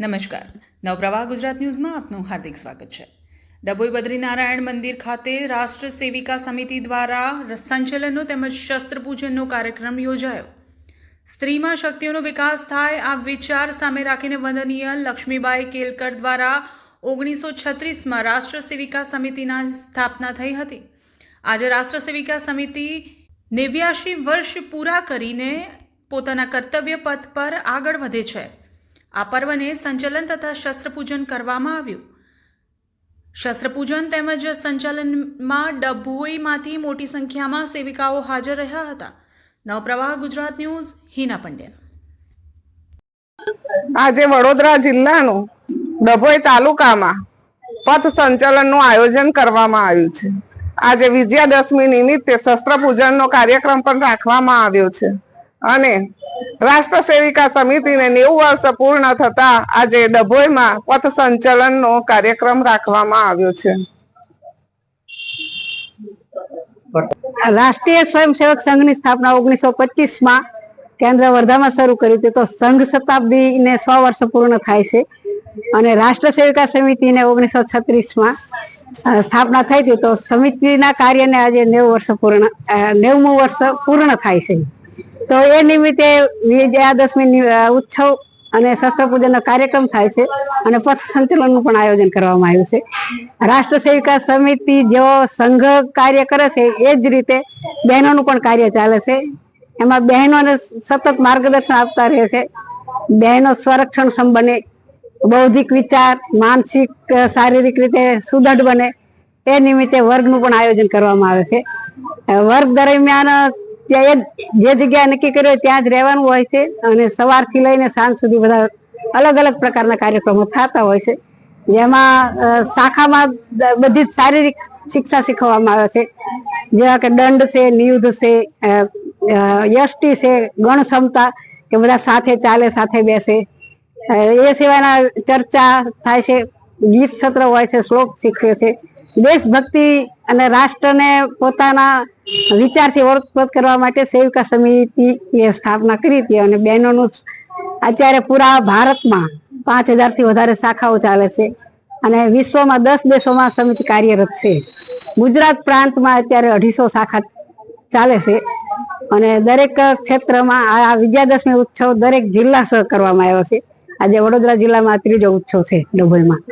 નમસ્કાર. નવપ્રવાહ ગુજરાત ન્યૂઝમાં આપનું હાર્દિક સ્વાગત છે. ડભોઈ બદ્રીનારાયણ મંદિર ખાતે રાષ્ટ્ર સેવિકા સમિતિ દ્વારા સંચલનો તેમજ શસ્ત્રપૂજનનો કાર્યક્રમ યોજાયો. સ્ત્રીમાં શક્તિઓનો વિકાસ થાય આ વિચાર સામે રાખીને વંદનીય લક્ષ્મીબાઈ કેલકર દ્વારા ઓગણીસો છત્રીસમાં રાષ્ટ્ર સેવિકા સમિતિના સ્થાપના થઈ હતી. આજે રાષ્ટ્ર સેવિકા સમિતિ નેવ્યાશી વર્ષ પૂરા કરીને પોતાના કર્તવ્ય પથ પર આગળ વધે છે. આ પર્વને સંચલન તથા શસ્ત્રપૂજન કરવામાં આવ્યું. શસ્ત્રપૂજન તેમજ સંચાલનમાં ડભોઈમાંથી મોટી સંખ્યામાં સેવિકાઓ હાજર રહ્યા હતા. નવપ્રવાહ, ગુજરાત ન્યૂઝ, હિના પંડ્યા. આજે વડોદરા જિલ્લાનું ડભોઈ તાલુકામાં પથ સંચલનનું આયોજન કરવામાં આવ્યું છે. આજે વિજયાદશમી નિમિત્તે શસ્ત્ર પૂજનનો કાર્યક્રમ પણ રાખવામાં આવ્યો છે. અને રાષ્ટ્ર સેવિકા સમિતિને નેવું વર્ષ પૂર્ણ થતા આજે ડભોઈમાં પથ સંચલનનો કાર્યક્રમ રાખવામાં આવ્યો છે. રાષ્ટ્રીય સ્વયંસેવક સંઘની સ્થાપના ઓગણીસો પચીસમાં કેન્દ્ર વર્ધામાં શરૂ કરી હતી. તો સંઘ શતાબ્દીને સો વર્ષ પૂર્ણ થાય છે. અને રાષ્ટ્ર સેવિકા સમિતિને ઓગણીસો છત્રીસમાં સ્થાપના થઈ હતી. તો સમિતિના કાર્યને આજે નેવું વર્ષ પૂર્ણ નેવમું વર્ષ પૂર્ણ થાય છે. તો એ નિમિત્તે વિજયાદશમી ઉત્સવ અને શસ્ત્ર પૂજનનો કાર્યક્રમ થાય છે અને પથ સંચલનનું પણ આયોજન કરવામાં આવ્યું છે. રાષ્ટ્ર સેવિકા સમિતિ જેવો સંઘ કાર્ય કરે છે એ જ રીતે બહેનોનું પણ કાર્ય ચાલે છે. એમાં બહેનોને સતત માર્ગદર્શન આપતા રહે છે. બહેનો સ્વરક્ષણ સમ બને, બૌદ્ધિક વિચાર, માનસિક શારીરિક રીતે સુદૃઢ બને એ નિમિત્તે વર્ગનું પણ આયોજન કરવામાં આવે છે. વર્ગ દરમિયાન ત્યાં જે જગ્યા નક્કી કર્યો હોય ત્યાં જ રહેવાનું હોય છે અને સવારથી લઈને સાંજ સુધી બધા અલગ અલગ પ્રકારના કાર્યક્રમો થતા હોય છે. જેમાં શાખામાં બધી જ શારીરિક શિક્ષા શીખવવામાં આવે છે. જેવા કે દંડ છે, નિયુદ્ધ છે યષ્ટિ છે, ગણ ક્ષમતા કે બધા સાથે ચાલે, સાથે બેસે. એ સિવાયના ચર્ચા થાય છે, ગીત સત્ર હોય છે, શ્લોક શીખે છે. દેશભક્તિ અને રાષ્ટ્રને પોતાના વિચારથી ઓળખપોત કરવા માટે સેવિકા સમિતિ એ સ્થાપના કરી હતી અને બહેનોનું અત્યારે પૂરા ભારતમાં પાંચ હજારથી વધારે શાખાઓ ચાલે છે અને વિશ્વમાં દસ દેશોમાં સમિતિ કાર્યરત છે. ગુજરાત પ્રાંતમાં અત્યારે અઢીસો શાખા ચાલે છે અને દરેક ક્ષેત્રમાં આ વિજયાદશમી ઉત્સવ દરેક જિલ્લા સહ કરવામાં આવ્યો છે. આજે વડોદરા જિલ્લામાં ત્રીજો ઉત્સવ છે ડભોઈમાં.